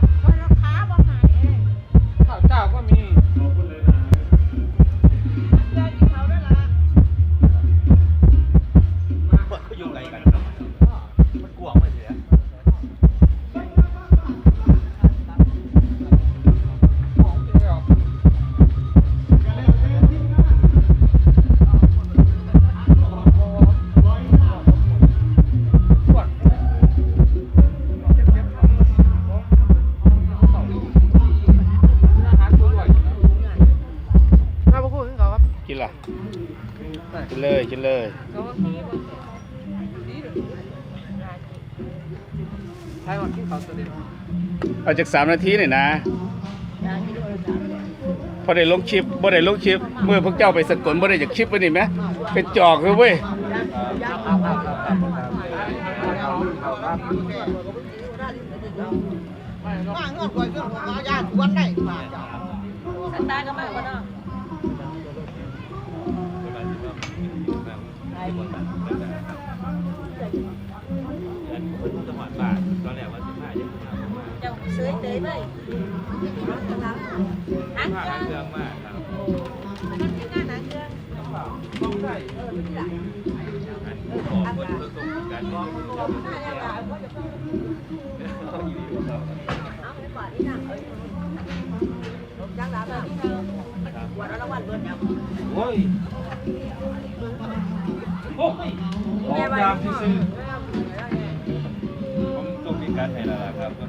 เพ กินเลยกินเลยเขาก็มีบ่ใช่หมดที่เขาวเดียวเอาจากสามนาทีนี่นะ พอได้ลงคลิปบ่ได้ลงคลิปเมื่อพวกเจ้าไปสกลบ่ได้จากคลิปไปนี่ไหมเป็นจอกเลยเว้ยมาเงื่อนก่อยเงื่อนมายากวันได้มาจ้าสตาร์ก็มาบ่เนาะ มาประมาณเจ้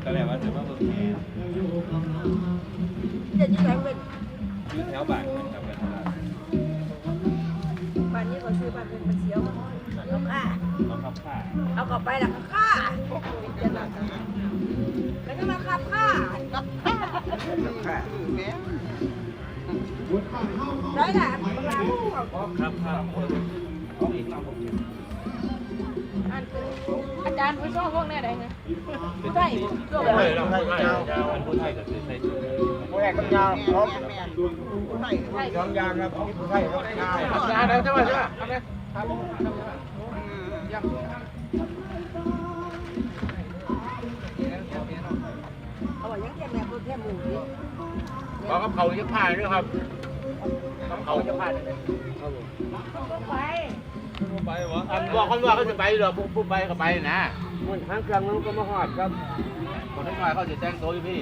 ล่ะครับตอนแรกว่าจะมาเบิ่งแหจะยืดแรงเป็นอยู่แถวบ้านนะครับกันตลาดบ้านนี้เขาซื้อบ้านเป็นมันเสียวเอาค่าต้องขับผ้าเอากลับไปแล้วก็ค่าแล้วก็มาขับค่าแม่ร้อยละเวลาครับครับ อาจารย์ไปซ่อมพวกนี้ได้ไงผู้ไทยช่วงใช่เราใช่ใช่มันพูดไทยกับใส่ชุดผู้แรกกันยาวพร้อมแม่ผู้ไทยไทยยองยางครับผู้ไทยเขาได้ยาเดินใช่ไหมใช่ไหมเอาเลยเอาไว้ยังแค่แม่คนแค่หมูดิบอกกับเขาจะผ่านด้วยครับเขาจะผ่านเลยไป ไปวะอันบอกคนว่าเขาจะไปหรอปุ๊บปุ๊บไปก็ไปนะมันทางเครื่องมันก็มาหอดครับคนทั้งหลายเขาจะแต่งตัวอยู่พี่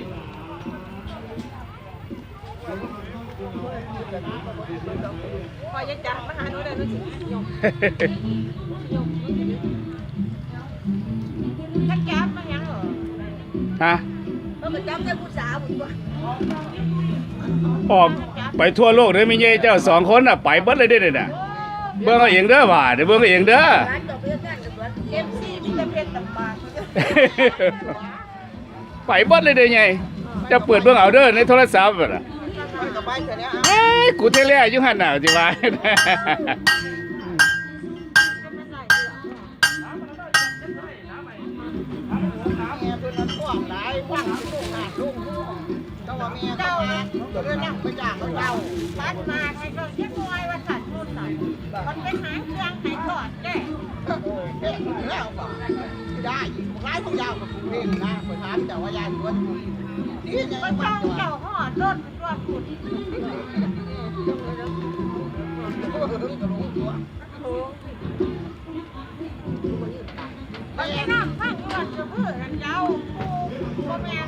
พอจะจับมาหาหนูได้หนูสิยกยกถ้าจับมันยังเหรอฮะเออมันจับได้ผู้สาวบุญวะออกไปทั่วโลกเลยมีเย่เจ้าสองคนน่ะ ไปเบิดเลยเด้อเนี่ยน่ะ เบิ่งเอาเองเด้อว่าเดี๋ยวเบิ่งเอาเองเด้อ ร้านจบเรื่องนั่นกับวันเอฟซีมีแต่เพชรตับบางไปเบิดเลยเด้อไงจะเปิดเบิ่งเอาเด้อในโทรศัพท์อะน่ะไปกับไปเสร็จแล้วเอ้ยกูเทเล่อยู่หั่นน่ะสิว่า แม่เป็นนั้นกว้างหลายกว้างลูกหาลูกเจ้าว่าแม่เจ้าก็เลยนั่งไปจ้างเขาเจ้า ปัดมาให้ก็เช็คไว้ว่าสัตว์นู่นสัตว์ มันไปหาเครื่องให้ถอดแก่เอ๊ะแล้วก็ได้ร้ายพวกยาวกับเพ่งนะไปถามเจ้าว่ายายสวนนี่ยังมันไงต้องเจ้าห่อต้นตัวขุดมันไม่น้ำฟังว่าจะเพื่อกันเจ้าปูพ่อแม่